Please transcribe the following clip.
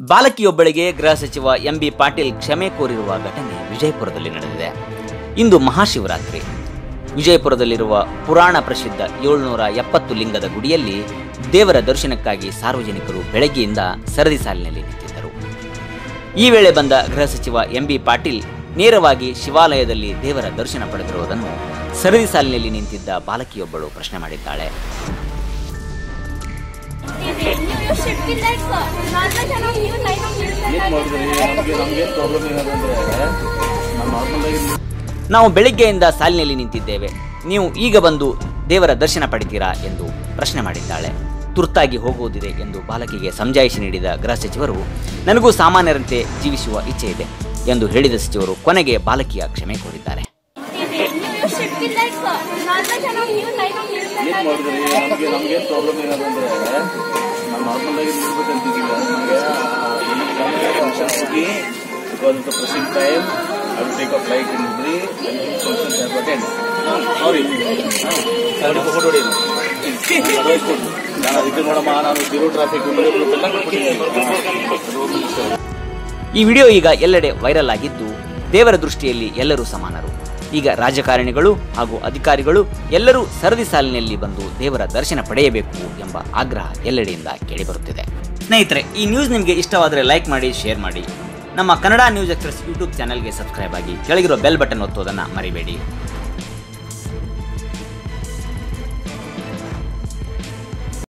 ಬಾಲಕಿಯೊಬ್ಬಳಿಗೆ ಗೃಹ ಸಚಿವ ಎಂಬಿ ಪಾಟೀಲ್ ಕ್ಷಮೆ ಕೋರಿರುವ ಘಟನೆ ವಿಜಯಪುರದಲ್ಲಿ ನಡೆದಿದೆ. ಇಂದು ಮಹಾಶಿವರಾತ್ರಿ. ವಿಜಯಪುರದಲ್ಲಿರುವ ಪುರಾಣ ಪ್ರಸಿದ್ಧ ಏಳುನೂರ ಎಪ್ಪತ್ತು ಲಿಂಗದ ಗುಡಿಯಲ್ಲಿ ದೇವರ ದರ್ಶನಕ್ಕಾಗಿ ಸಾರ್ವಜನಿಕರು ಬೆಳಗ್ಗೆಯಿಂದ ಸರದಿ ಸಾಲಿನಲ್ಲಿ ನಿಂತಿದ್ದರು. ಈ ವೇಳೆ ಬಂದ ಗೃಹ ಸಚಿವ ಎಂಬಿ ಪಾಟೀಲ್ ನೇರವಾಗಿ ಶಿವಾಲಯದಲ್ಲಿ ದೇವರ ದರ್ಶನ ಪಡೆದಿರುವುದನ್ನು ಸರದಿ ಸಾಲಿನಲ್ಲಿ ನಿಂತಿದ್ದ ಬಾಲಕಿಯೊಬ್ಬಳು ಪ್ರಶ್ನೆ ಮಾಡಿದ್ದಾಳೆ. ನೀವು ಬೆಳಿಗ್ಗೆಯಿಂದ ಸಾಲಿನಲ್ಲಿ ನಿಂತಿದ್ದೇವೆ. ನೀವು ಈಗ ಬಂದು ದೇವರ ದರ್ಶನ ಪಡಿತೀರಾ ಎಂದು ಪ್ರಶ್ನೆ ಮಾಡಿದ್ದಾಳೆ. ತುರ್ತಾಗಿ ಹೋಗುವುದಿದೆ ಎಂದು ಬಾಲಕಿಗೆ ಸಮಜಾಯಿಷಿ ನೀಡಿದ ಗೃಹ ಸಚಿವರು, ನನಗೂ ಸಾಮಾನ್ಯರಂತೆ ಜೀವಿಸುವ ಇಚ್ಛೆ ಇದೆ ಎಂದು ಹೇಳಿದ ಸಚಿವರು ಕೊನೆಗೆ ಬಾಲಕಿಯ ಕ್ಷಮೆ ಕೋರಿದ್ದಾರೆ. ನಾರ್ಮಲ್ ಆಗಿ ಹೋಗಿ because of the time I will take a in ಕೊಡಿ ನಾನು ನಾನು ಟ್ರಾಫಿಕ್ ಈ ವಿಡಿಯೋ ಈಗ ಎಲ್ಲೆಡೆ ವೈರಲ್ ಆಗಿದ್ದು ದೇವರ ದೃಷ್ಟಿಯಲ್ಲಿ ಎಲ್ಲರೂ ಸಮಾನರು. ಈಗ ರಾಜಕಾರಣಿಗಳು ಹಾಗೂ ಅಧಿಕಾರಿಗಳು ಎಲ್ಲರೂ ಸರದಿ ಸಾಲಿನಲ್ಲಿ ಬಂದು ದೇವರ ದರ್ಶನ ಪಡೆಯಬೇಕು ಎಂಬ ಆಗ್ರಹ ಎಲ್ಲೆಡೆಯಿಂದ ಕೇಳಿಬರುತ್ತಿದೆ. ಸ್ನೇಹಿತರೆ, ಈ ನ್ಯೂಸ್ ನಿಮಗೆ ಇಷ್ಟವಾದರೆ ಲೈಕ್ ಮಾಡಿ ಶೇರ್ ಮಾಡಿ. ನಮ್ಮ ಕನ್ನಡ ನ್ಯೂಸ್ ಎಕ್ಸ್ಪ್ರೆಸ್ ಯೂಟ್ಯೂಬ್ ಚಾನಲ್ಗೆ ಸಬ್ಸ್ಕ್ರೈಬ್ ಆಗಿ ಕೆಳಗಿರೋ ಬೆಲ್ ಬಟನ್ ಒತ್ತೋದನ್ನು ಮರಿಬೇಡಿ.